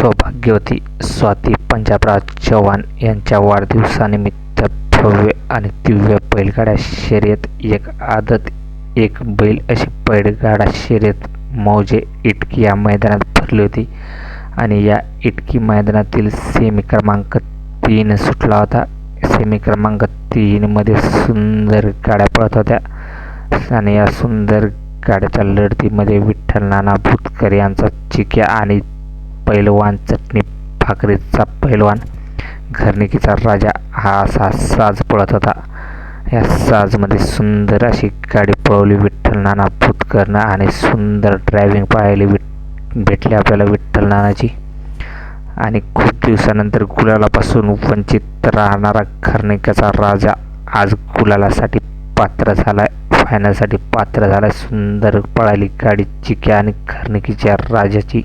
सौभाग्यवती स्वाती पंजाबराव चव्हाण यांच्या वाढदिवसानिमित्त भव्य आणि दिव्य बैलगाडा शर्यत एक आदत एक बैल अशी बैलगाडा शर्यत मौजे इटकी या मैदानात भरली होती. आणि या इटकी मैदानातील सेमी क्रमांक तीन सुटला होता. सेमी क्रमांक तीनमध्ये सुंदर गाड्या पळत होत्या. आणि या सुंदर गाड्याच्या लढतीमध्ये विठ्ठल नाना भूतकर यांचा चिक्या आणि पैलवान चटणी भाकरीचा पैलवान घरणिकीचा राजा हा असा साज पळत होता. या साजमध्ये सुंदर अशी गाडी पळवली विठ्ठल नाना भूतकरनं आणि सुंदर ड्रायव्हिंग पाहायला विठ भेटली आपल्याला विठ्ठल नानाची. आणि खूप दिवसानंतर गुलालापासून वंचित राहणारा घरणिकाचा राजा आज गुलालासाठी पात्र झाला फायनलसाठी पात्र झाला सुंदर पळाली गाडी चिक्या आणि घरणिकीच्या राजाची